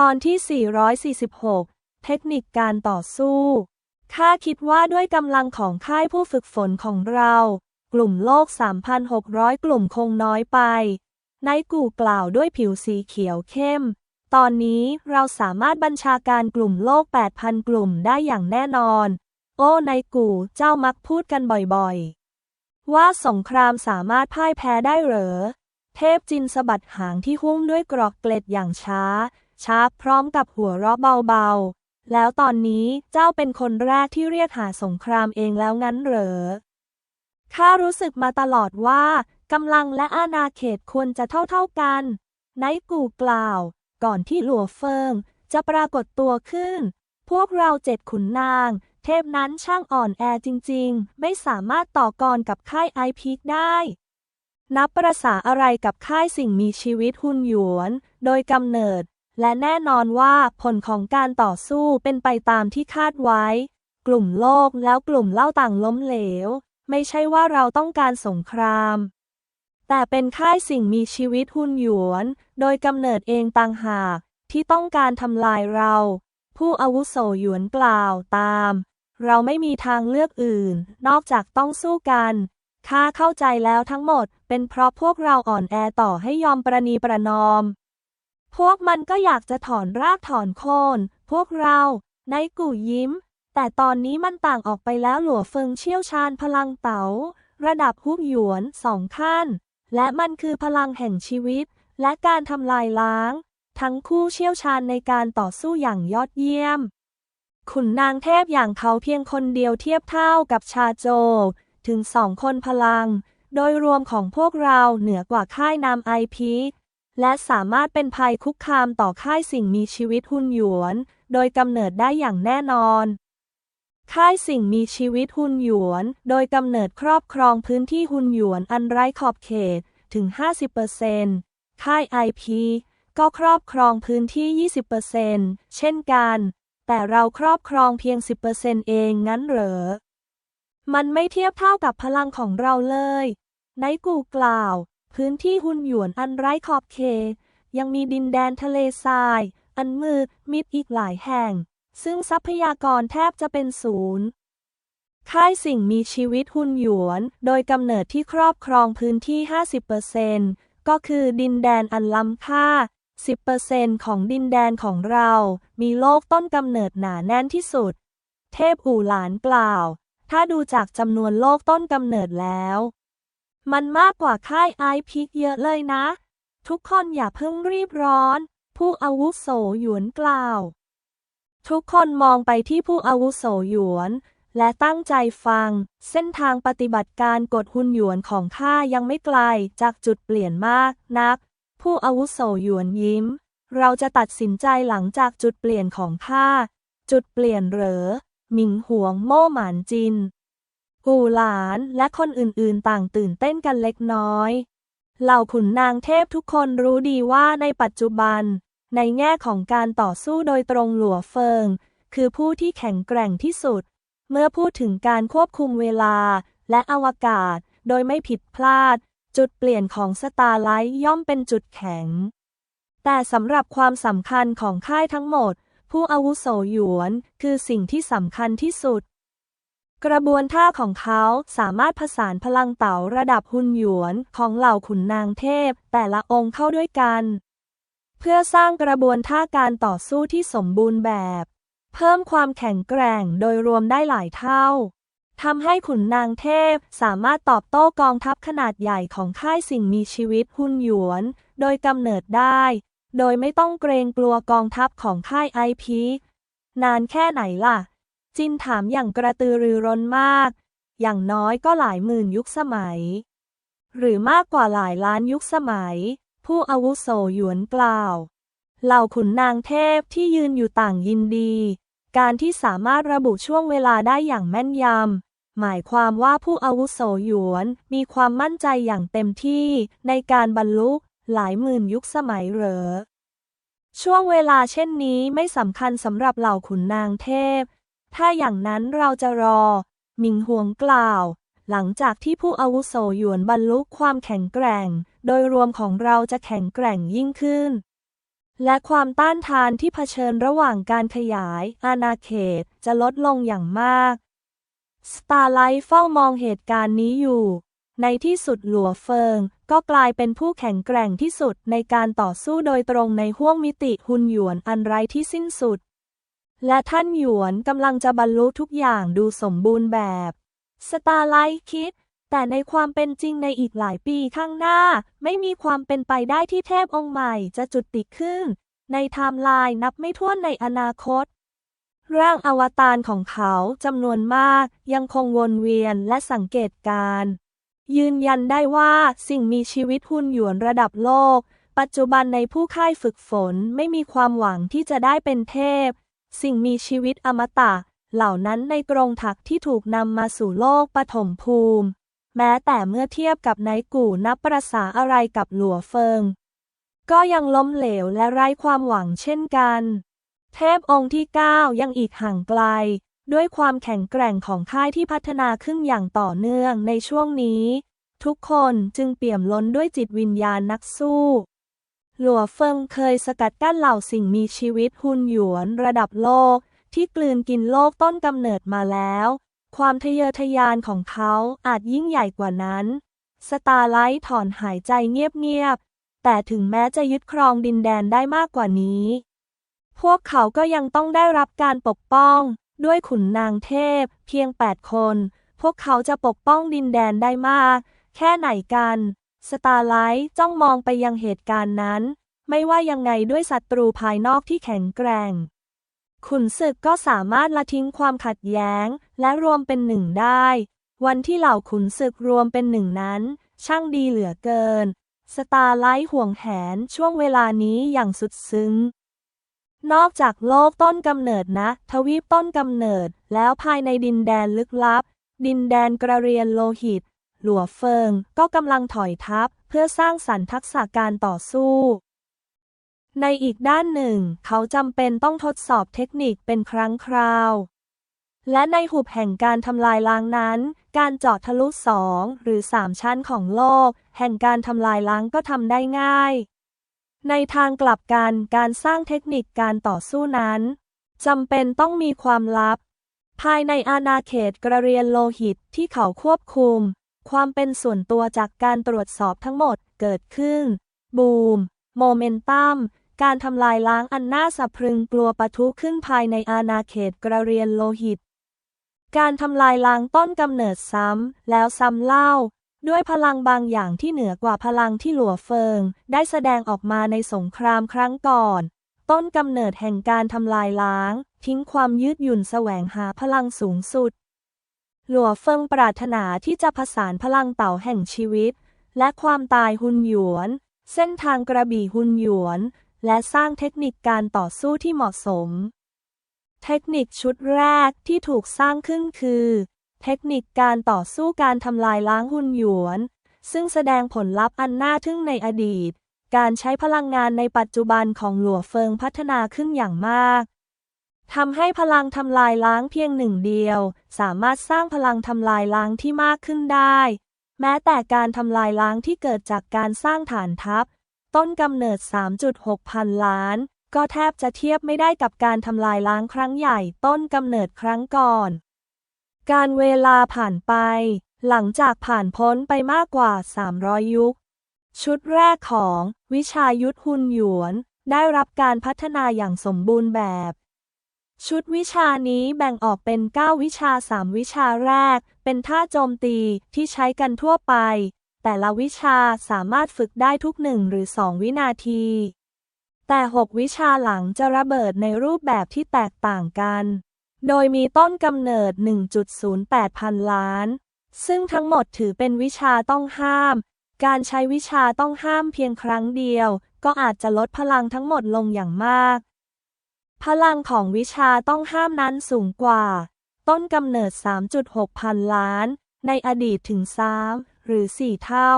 ตอนที่ 446 เทคนิคการต่อสู้ ข้าคิดว่าด้วยกำลังของค่ายผู้ฝึกฝนของเรา กลุ่มโลก 3,600 กลุ่มคงน้อยไปไนกูกล่าวด้วยผิวสีเขียวเข้ม ตอนนี้เราสามารถบัญชาการกลุ่มโลก 8,000 กลุ่มได้อย่างแน่นอน โอ้ไนกูเจ้ามักพูดกันบ่อยๆ ว่าสงครามสามารถพ่ายแพ้ได้เหรอ เทพจินสะบัดหางที่หุ้มด้วยกรอกเกล็ดอย่างช้า ช้าพร้อมกับหัวเราะเบาๆ แล้วตอนนี้เจ้าเป็นคนแรกที่เรียกหาสงครามเองแล้วงั้นเหรอ ข้ารู้สึกมาตลอดว่ากำลังและอาณาเขตควรจะเท่าๆกัน ไนกูกล่าว ก่อนที่หลัวเฟิงจะปรากฏตัวขึ้น พวกเราเจ็ดขุนนาง เทพนั้นช่างอ่อนแอจริงๆ ไม่สามารถต่อกรกับค่ายไอพีคได้ นับประษาอะไรกับค่ายสิ่งมีชีวิตหุนหยวน โดยกำเนิด และแน่นอนว่าผลของการต่อสู้เป็นไปตามที่คาดไว้ กลุ่มโลกแล้วกลุ่มเล่าต่างล้มเหลว ไม่ใช่ว่าเราต้องการสงคราม แต่เป็นค่ายสิ่งมีชีวิตหุนหยวน โดยกำเนิดเองต่างหากที่ต้องการทำลายเรา ผู้อาวุโสหยวนกล่าวตาม เราไม่มีทางเลือกอื่น นอกจากต้องสู้กันข้าเข้าใจแล้วทั้งหมด เป็นเพราะพวกเราอ่อนแอต่อให้ยอมประนีประนอม พวกมันก็อยากจะถอนรากถอนโคนพวกเราในกู่ยิ้ม แต่ตอนนี้มันต่างออกไปแล้วหลัวเฟิงเชี่ยวชาญพลังเต๋า ระดับฮุกหยวนสองขั้น และมันคือพลังแห่งชีวิต และการทำลายล้าง ทั้งคู่เชี่ยวชาญในการต่อสู้อย่างยอดเยี่ยม ขุนนางเทพอย่างเขาเพียงคนเดียวเทียบเท่ากับชาโจ ถึงสองคนพลัง โดยรวมของพวกเราเหนือกว่าค่ายนามไอพี และสามารถเป็นภัยคุกคามต่อค่ายสิ่งมีชีวิตหุ่นหยวน โดยกำเนิดได้อย่างแน่นอน ค่ายสิ่งมีชีวิตหุ่นหยวน โดยกำเนิดครอบครองพื้นที่หุ่นหยวนอันไร้ขอบเขตถึง 50%ค่ายไอพีก็ครอบครองพื้นที่ 20%เช่นกัน แต่เราครอบครองเพียง 10%เองงั้นเหรอ มันไม่เทียบเท่ากับพลังของเราเลยไนกูกล่าว พื้นที่หุนหยวนอันไร้ขอบเขตยังมีดินแดนทะเลทราย อันมืดมิดอีกหลายแห่ง ซึ่งทรัพยากรแทบจะเป็นศูนย์ค่ายสิ่งมีชีวิตหุนหยวน โดยกำเนิดที่ครอบครองพื้นที่ 50%ก็คือดินแดนอันล้ำค่า 10%ของดินแดนของเรา มีโลกต้นกำเนิดหนาแน่นที่สุด เทพอู่หลานกล่าว ถ้าดูจากจำนวนโลกต้นกำเนิดแล้ว มันมากกว่าค่ายไอพิกเยอะเลยนะ ทุกคนอย่าเพิ่งรีบร้อน ผู้อาวุโสหยวนกล่าว ทุกคนมองไปที่ผู้อาวุโสหยวน และตั้งใจฟัง เส้นทางปฏิบัติการกดหุ่นหยวนของข้ายังไม่ไกลจากจุดเปลี่ยนมากนัก ผู้อาวุโสหยวนยิ้ม เราจะตัดสินใจหลังจากจุดเปลี่ยนของข้าจุดเปลี่ยนเหรอหมิงหวงโม่หมานจิน กูหลานและคนอื่นๆต่างตื่นเต้นกันเล็กน้อย เหล่าขุนนางเทพทุกคนรู้ดีว่าในปัจจุบัน ในแง่ของการต่อสู้โดยตรงหลัวเฟิง คือผู้ที่แข็งแกร่งที่สุด เมื่อพูดถึงการควบคุมเวลาและอวกาศโดยไม่ผิดพลาด จุดเปลี่ยนของสตาร์ไลท์ย่อมเป็นจุดแข็ง แต่สำหรับความสำคัญของค่ายทั้งหมด ผู้อาวุโสหยวนคือสิ่งที่สำคัญที่สุด กระบวนท่าของเขาสามารถผสานพลังเต๋าระดับหุนหยวนของเหล่าขุนนางเทพ แต่ละองค์เข้าด้วยกัน เพื่อสร้างกระบวนท่าการต่อสู้ที่สมบูรณ์แบบ เพิ่มความแข็งแกร่งโดยรวมได้หลายเท่าทำให้ขุนนางเทพสามารถตอบโต้กองทัพขนาดใหญ่ของค่ายสิ่งมีชีวิตหุนหยวน โดยกำเนิดได้ โดยไม่ต้องเกรงกลัวกองทัพของค่ายไอพีนานแค่ไหนล่ะ จินถามอย่างกระตือรือร้นมาก อย่างน้อยก็หลายหมื่นยุคสมัย หรือมากกว่าหลายล้านยุคสมัย ผู้อาวุโสหยวนกล่าว เหล่าขุนนางเทพที่ยืนอยู่ต่างยินดี การที่สามารถระบุช่วงเวลาได้อย่างแม่นยำ หมายความว่าผู้อาวุโสหยวนมีความมั่นใจอย่างเต็มที่ในการบรรลุหลายหมื่นยุคสมัยเหรอ ช่วงเวลาเช่นนี้ไม่สำคัญสำหรับเหล่าขุนนางเทพ ถ้าอย่างนั้นเราจะรอ หมิงหวงกล่าว หลังจากที่ผู้อาวุโสหยวนบรรลุความแข็งแกร่ง โดยรวมของเราจะแข็งแกร่งยิ่งขึ้น และความต้านทานที่เผชิญระหว่างการขยาย อาณาเขตจะลดลงอย่างมากสตาร์ไลท์เฝ้ามองเหตุการณ์นี้อยู่ ในที่สุดหลัวเฟิง ก็กลายเป็นผู้แข็งแกร่งที่สุดในการต่อสู้โดยตรงในห้วงมิติหุนหยวนอันไร้ที่สิ้นสุด และท่านหยวนกำลังจะบรรลุทุกอย่างดูสมบูรณ์แบบสตาร์ไลท์คิด แต่ในความเป็นจริงในอีกหลายปีข้างหน้า ไม่มีความเป็นไปได้ที่เทพองค์ใหม่จะจุดติขึ้น ในไทม์ไลน์นับไม่ถ้วนในอนาคต ร่างอวตารของเขาจำนวนมากยังคงวนเวียนและสังเกตการ ยืนยันได้ว่าสิ่งมีชีวิตหุ่นหยวนระดับโลก ปัจจุบันในผู้ค่ายฝึกฝนไม่มีความหวังที่จะได้เป็นเทพ สิ่งมีชีวิตอมตะ เหล่านั้นในกรงถักที่ถูกนำมาสู่โลกปฐมภูมิ แม้แต่เมื่อเทียบกับไนกู่นับประษาอะไรกับหลัวเฟิง ก็ยังล้มเหลวและไร้ความหวังเช่นกัน เทพองค์ที่9ยังอีกห่างไกล ด้วยความแข็งแกร่งของค่ายที่พัฒนาขึ้นอย่างต่อเนื่องในช่วงนี้ ทุกคนจึงเปี่ยมล้นด้วยจิตวิญญาณนักสู้ หลัวเฟิงเคยสกัดกั้นเหล่าสิ่งมีชีวิตหุนหยวนระดับโลก ที่กลืนกินโลกต้นกำเนิดมาแล้ว ความทะเยอทะยานของเขาอาจยิ่งใหญ่กว่านั้น สตาร์ไลท์ถอนหายใจเงียบๆ แต่ถึงแม้จะยึดครองดินแดนได้มากกว่านี้ พวกเขาก็ยังต้องได้รับการปกป้อง ด้วยขุนนางเทพ เพียงแปดคน พวกเขาจะปกป้องดินแดนได้มาก แค่ไหนกัน สตาร์ไลท์จ้องมองไปยังเหตุการณ์นั้น ไม่ว่ายังไงด้วยศัตรูภายนอกที่แข็งแกร่ง ขุนศึกก็สามารถละทิ้งความขัดแย้ง และรวมเป็นหนึ่งได้ วันที่เหล่าขุนศึกรวมเป็นหนึ่งนั้น ช่างดีเหลือเกิน สตาร์ไลท์ห่วงแหนช่วงเวลานี้อย่างสุดซึ้ง นอกจากโลกต้นกำเนิดนะ ทวีปต้นกำเนิดแล้วภายในดินแดนลึกลับ ดินแดนกระเรียนโลหิต หลัวเฟิงก็กำลังถอยทัพเพื่อสร้างสรรค์ทักษะการต่อสู้ ในอีกด้านหนึ่ง เขาจำเป็นต้องทดสอบเทคนิคเป็นครั้งคราว และในหุบแห่งการทำลายล้างนั้น การเจาะทะลุสองหรือสามชั้นของโลก แห่งการทำลายล้างก็ทำได้ง่าย ในทางกลับกันการสร้างเทคนิคการต่อสู้นั้นจำเป็นต้องมีความลับ ภายในอาณาเขตกระเรียนโลหิตที่เขาควบคุม ความเป็นส่วนตัวจากการตรวจสอบทั้งหมดเกิดขึ้น บูม โมเมนตัม การทำลายล้างอันน่าสะพรึงกลัวปะทุขึ้นภายในอาณาเขตกระเรียนโลหิต การทำลายล้างต้นกำเนิดซ้ำแล้วซ้ำเล่า ด้วยพลังบางอย่างที่เหนือกว่าพลังที่หลัวเฟิง ได้แสดงออกมาในสงครามครั้งก่อน ต้นกำเนิดแห่งการทำลายล้าง ทิ้งความยืดหยุ่นแสวงหาพลังสูงสุด หลัวเฟิงปรารถนาที่จะผสานพลังเต่าแห่งชีวิต และความตายหุนหยวน เส้นทางกระบี่หุนหยวน และสร้างเทคนิคการต่อสู้ที่เหมาะสม เทคนิคชุดแรกที่ถูกสร้างขึ้นคือ เทคนิคการต่อสู้การทำลายล้างหุนหยวน ซึ่งแสดงผลลัพธ์อันน่าทึ่งในอดีต การใช้พลังงานในปัจจุบันของหลัวเฟิงพัฒนาขึ้นอย่างมาก ทำให้พลังทำลายล้างเพียงหนึ่งเดียว สามารถสร้างพลังทำลายล้างที่มากขึ้นได้ แม้แต่การทำลายล้างที่เกิดจากการสร้างฐานทัพ ต้นกำเนิด 3.6 พันล้าน ก็แทบจะเทียบไม่ได้กับการทำลายล้างครั้งใหญ่ ต้นกำเนิดครั้งก่อน การเวลาผ่านไป หลังจากผ่านพ้นไปมากกว่า 300 ยุค ชุดแรกของ วิชายุทธหุนหยวน ได้รับการพัฒนาอย่างสมบูรณ์แบบ ชุดวิชานี้แบ่งออกเป็น 9 วิชา 3 วิชาแรก เป็นท่าโจมตีที่ใช้กันทั่วไป แต่ละวิชาสามารถฝึกได้ทุกหนึ่งหรือสองวินาที แต่ 6 วิชาหลังจะระเบิดในรูปแบบที่แตกต่างกัน โดยมีต้นกำเนิด 1.08 พันล้าน ซึ่งทั้งหมดถือเป็นวิชาต้องห้าม การใช้วิชาต้องห้ามเพียงครั้งเดียว ก็อาจจะลดพลังทั้งหมดลงอย่างมาก พลังของวิชาต้องห้ามนั้นสูงกว่า ต้นกำเนิด 3.6 พันล้าน ในอดีตถึง 3 หรือ 4 เท่า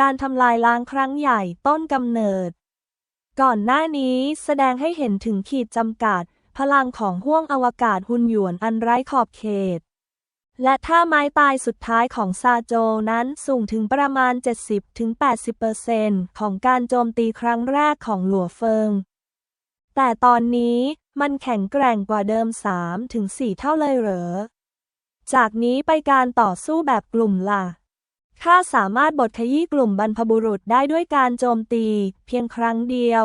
การทำลายล้างครั้งใหญ่ต้นกำเนิด ก่อนหน้านี้แสดงให้เห็นถึงขีดจำกัด พลังของห้วงอวกาศหุนหยวนอันไร้ขอบเขต และท่าไม้ตายสุดท้ายของซาโจนั้นสูงถึงประมาณ 70-80%ของการโจมตีครั้งแรกของหลัวเฟิงแต่ตอนนี้ มันแข็งแกร่งกว่าเดิม3ถึง4เท่าเลยเหรอ จากนี้ไปการต่อสู้แบบกลุ่มล่ะข้าสามารถบดขยี้กลุ่มบรรพบุรุษได้ด้วยการโจมตี เพียงครั้งเดียว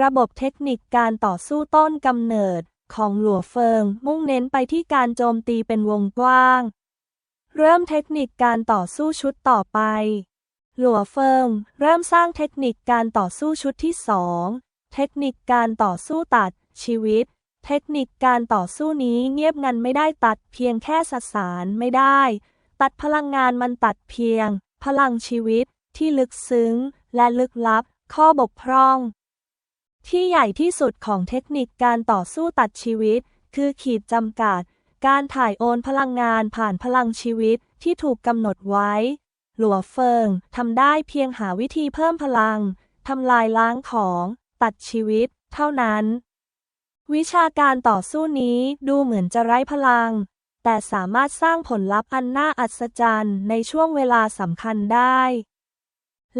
ระบบเทคนิคการต่อสู้ต้นกำเนิดของหลัวเฟิง มุ่งเน้นไปที่การโจมตีเป็นวงกว้าง เริ่มเทคนิคการต่อสู้ชุดต่อไป หลัวเฟิง เริ่มสร้างเทคนิคการต่อสู้ชุดที่สองเทคนิคการต่อสู้ตัด ชีวิต เทคนิคการต่อสู้นี้เงียบงันไม่ได้ตัดเพียงแค่สสารไม่ได้ ตัดพลังงานมันตัดเพียง พลังชีวิตที่ลึกซึ้ง และลึกลับ ข้อบกพร่อง ที่ใหญ่ที่สุดของเทคนิคการต่อสู้ตัดชีวิต คือขีดจำกัด การถ่ายโอนพลังงานผ่านพลังชีวิตที่ถูกกำหนดไว้ หลัวเฟิงทำได้เพียงหาวิธีเพิ่มพลังทำลายล้างของ ตัดชีวิต เท่านั้น วิชาการต่อสู้นี้ดูเหมือนจะไร้พลัง แต่สามารถสร้างผลลัพธ์อันน่าอัศจรรย์ในช่วงเวลาสำคัญได้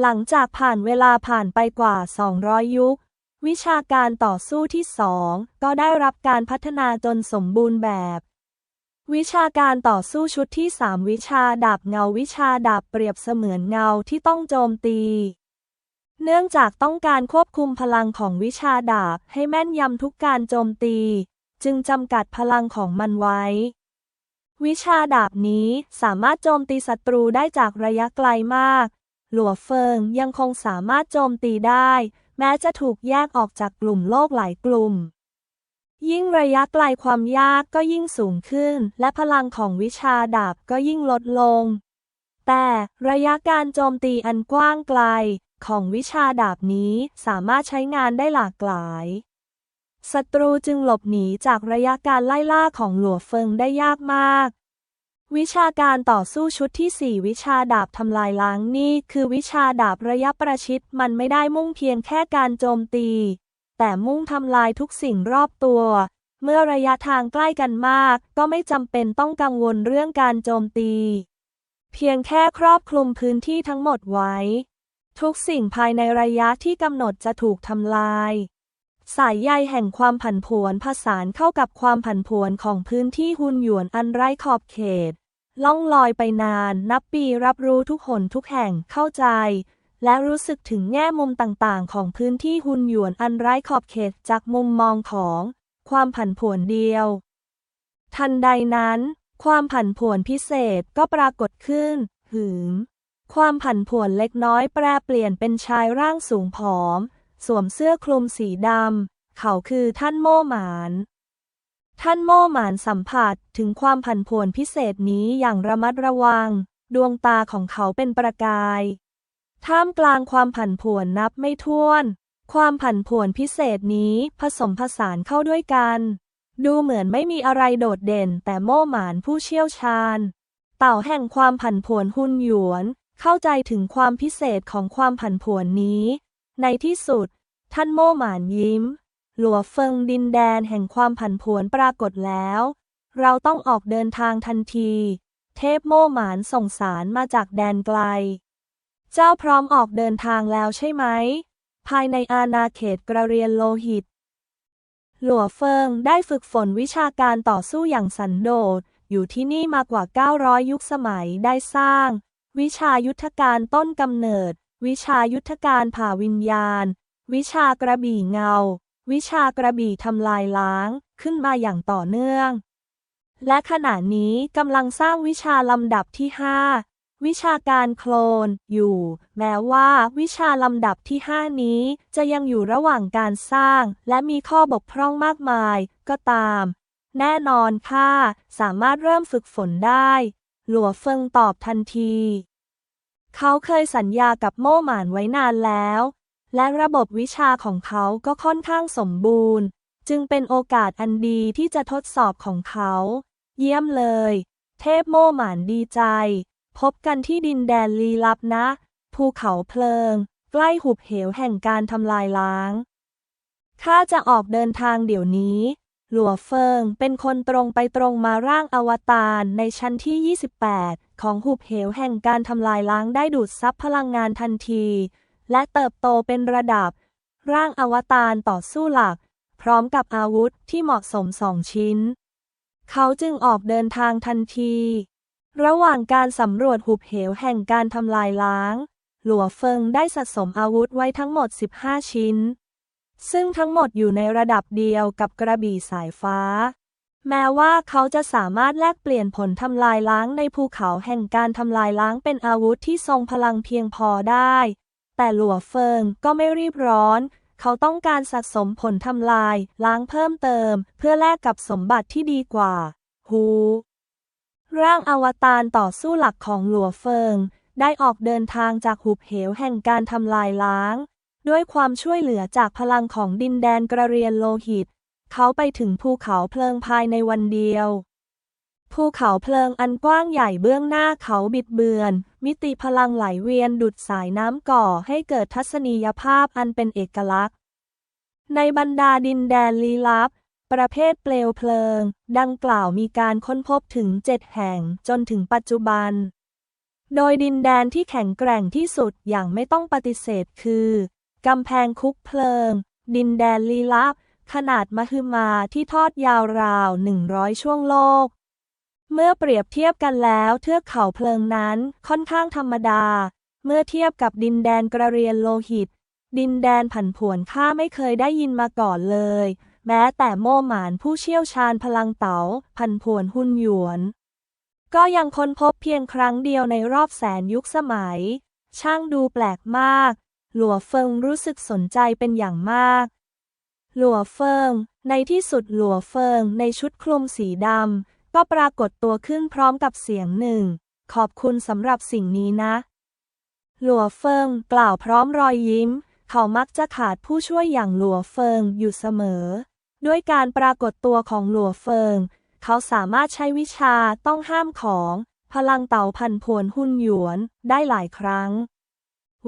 หลังจากผ่านเวลาผ่านไปกว่า 200 ยุค วิชาการต่อสู้ที่สองก็ได้รับการพัฒนาจนสมบูรณ์แบบ วิชาการต่อสู้ชุดที่ 3 วิชาดาบเงาวิชาดาบเปรียบเสมือนเงาที่ต้องโจมตี เนื่องจากต้องการควบคุมพลังของวิชาดาบให้แม่นยำทุกการโจมตี จึงจำกัดพลังของมันไว้ วิชาดาบนี้สามารถโจมตีศัตรูได้จากระยะไกลมาก หลัวเฟิงยังคงสามารถโจมตีได้ แม้จะถูกแยกออกจากกลุ่มโลกหลายกลุ่ม ยิ่งระยะไกลความยากก็ยิ่งสูงขึ้น และพลังของวิชาดาบก็ยิ่งลดลง แต่ระยะการโจมตีอันกว้างไกล ของวิชาดาบนี้สามารถใช้งานได้หลากหลายศัตรูจึงหลบหนีจากระยะการไล่ล่าของหลัวเฟิงได้ยากมาก วิชาการต่อสู้ชุดที่ 4 วิชาดาบทำลายล้างนี่คือวิชาดาบระยะประชิดมันไม่ได้มุ่งเพียงแค่การโจมตี แต่มุ่งทำลายทุกสิ่งรอบตัว เมื่อระยะทางใกล้กันมาก ก็ไม่จำเป็นต้องกังวลเรื่องการโจมตี เพียงแค่ครอบคลุมพื้นที่ทั้งหมดไว้ ทุกสิ่งภายในระยะที่กำหนดจะถูกทำลาย สายใยแห่งความผันผวนผสานเข้ากับความผันผวนของพื้นที่หุนหยวนอันไร้ขอบเขต ล่องลอยไปนาน นับปีรับรู้ทุกหนทุกแห่งเข้าใจ และรู้สึกถึงแง่มุมต่างๆ ของพื้นที่หุนหยวนอันไร้ขอบเขตจากมุมมองของ ความผันผวนเดียว ทันใดนั้น ความผันผวนพิเศษก็ปรากฏขึ้น หืม ความผันผวนเล็กน้อยแปรเปลี่ยนเป็นชายร่างสูงผอม สวมเสื้อคลุมสีดำ เขาคือท่านโม่หมาน ท่านโม่หมานสัมผัสถึงความผันผวนพิเศษนี้อย่างระมัดระวัง ดวงตาของเขาเป็นประกาย ท่ามกลางความผันผวนนับไม่ถ้วน ความผันผวนพิเศษนี้ผสมผสานเข้าด้วยกัน ดูเหมือนไม่มีอะไรโดดเด่นแต่โม่หมานผู้เชี่ยวชาญ เต่าแห่งความผันผวนหุนหยวน เข้าใจถึงความพิเศษของความผันผวนนี้ ในที่สุด ท่านโม่หมานยิ้ม หลัวเฟิงดินแดนแห่งความผันผวนปรากฏแล้ว เราต้องออกเดินทางทันที เทพโม่หมานส่งสารมาจากแดนไกล เจ้าพร้อมออกเดินทางแล้วใช่ไหม ภายในอาณาเขตกระเรียนโลหิต หลัวเฟิงได้ฝึกฝนวิชาการต่อสู้อย่างสันโดษอยู่ที่นี่มากว่า 900 ยุคสมัยได้สร้าง วิชายุทธการต้นกำเนิด วิชายุทธการผ่าวิญญาณ วิชากระบี่เงา วิชากระบี่ทำลายล้าง ขึ้นมาอย่างต่อเนื่อง และขณะนี้กำลังสร้างวิชาลำดับที่ 5 วิชาการโคลนอยู่ แม้ว่าวิชาลำดับที่ 5 นี้จะยังอยู่ระหว่างการสร้าง และมีข้อบกพร่องมากมายก็ตาม แน่นอนค่ะ สามารถเริ่มฝึกฝนได้ หลัวเฟิงตอบทันที เขาเคยสัญญากับโม่หมานไว้นานแล้ว และระบบวิชาของเขาก็ค่อนข้างสมบูรณ์ จึงเป็นโอกาสอันดีที่จะทดสอบของเขา เยี่ยมเลย เทพโม่หมานดีใจ พบกันที่ดินแดนลี้ลับนะ ภูเขาเพลิง ใกล้หุบเหวแห่งการทำลายล้างข้าจะออกเดินทางเดี๋ยวนี้ หลัวเฟิงเป็นคนตรงไปตรงมาร่างอวตารในชั้นที่ 28 ของหุบเหวแห่งการทำลายล้างได้ดูดซับพลังงานทันที และเติบโตเป็นระดับ ร่างอวตารต่อสู้หลัก พร้อมกับอาวุธที่เหมาะสมสองชิ้น เขาจึงออกเดินทางทันที ระหว่างการสำรวจหุบเหวแห่งการทำลายล้าง หลัวเฟิงได้สะสมอาวุธไว้ทั้งหมด 15 ชิ้น ซึ่งทั้งหมดอยู่ในระดับเดียวกับกระบี่สายฟ้า แม้ว่าเขาจะสามารถแลกเปลี่ยนผลทำลายล้างในภูเขาแห่งการทำลายล้างเป็นอาวุธที่ทรงพลังเพียงพอได้ แต่หลัวเฟิงก็ไม่รีบร้อน เขาต้องการสะสมผลทำลายล้างเพิ่มเติม เพื่อแลกกับสมบัติที่ดีกว่า ฮูร่างอวตารต่อสู้หลักของหลัวเฟิง ได้ออกเดินทางจากหุบเหวแห่งการทำลายล้าง ด้วยความช่วยเหลือจากพลังของดินแดนกระเรียนโลหิต เขาไปถึงภูเขาเพลิงภายในวันเดียว ภูเขาเพลิงอันกว้างใหญ่เบื้องหน้าเขาบิดเบือน มิติพลังไหลเวียนดุดสายน้ำก่อให้เกิดทัศนียภาพอันเป็นเอกลักษณ์ ในบรรดาดินแดนลี้ลับ ประเภทเปลวเพลิง ดังกล่าวมีการค้นพบถึงเจ็ดแห่งจนถึงปัจจุบัน โดยดินแดนที่แข็งแกร่งที่สุดอย่างไม่ต้องปฏิเสธคือ กำแพงคุกเพลิง ดินแดนลี้ลับ ขนาดมหึมาที่ทอดยาวราว 100 ช่วงโลก เมื่อเปรียบเทียบกันแล้วเทือกเขาเพลิงนั้นค่อนข้างธรรมดา เมื่อเทียบกับดินแดนกระเรียนโลหิต ดินแดนผันผวนข้าไม่เคยได้ยินมาก่อนเลย แม้แต่โม่หมานผู้เชี่ยวชาญพลังเต๋าผันผวนหุ่นหยวน ก็ยังค้นพบเพียงครั้งเดียวในรอบแสนยุคสมัย ช่างดูแปลกมาก หลัวเฟิงรู้สึกสนใจเป็นอย่างมาก หลัวเฟิง ในที่สุดหลัวเฟิงในชุดคลุมสีดำก็ปรากฏตัวขึ้นพร้อมกับเสียงหนึ่ง ขอบคุณสำหรับสิ่งนี้นะ หลัวเฟิงกล่าวพร้อมรอยยิ้ม เขามักจะขาดผู้ช่วยอย่างหลัวเฟิงอยู่เสมอ ด้วยการปรากฏตัวของหลัวเฟิง เขาสามารถใช้วิชาต้องห้ามของ พลังเต่าพันผวนหุ่นหยวนได้หลายครั้ง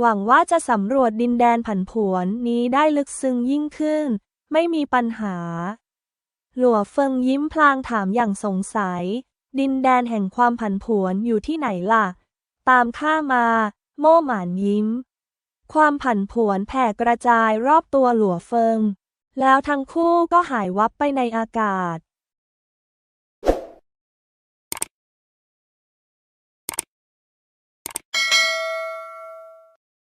หวังว่าจะสำรวจดินแดนผันผวนนี้ได้ลึกซึ้งยิ่งขึ้น ไม่มีปัญหา หลัวเฟิงยิ้มพลางถามอย่างสงสัย ดินแดนแห่งความผันผวนอยู่ที่ไหนล่ะ ตามข้ามา โม่หมานยิ้ม ความผันผวนแผ่กระจายรอบตัวหลัวเฟิง แล้วทั้งคู่ก็หายวับไปในอากาศ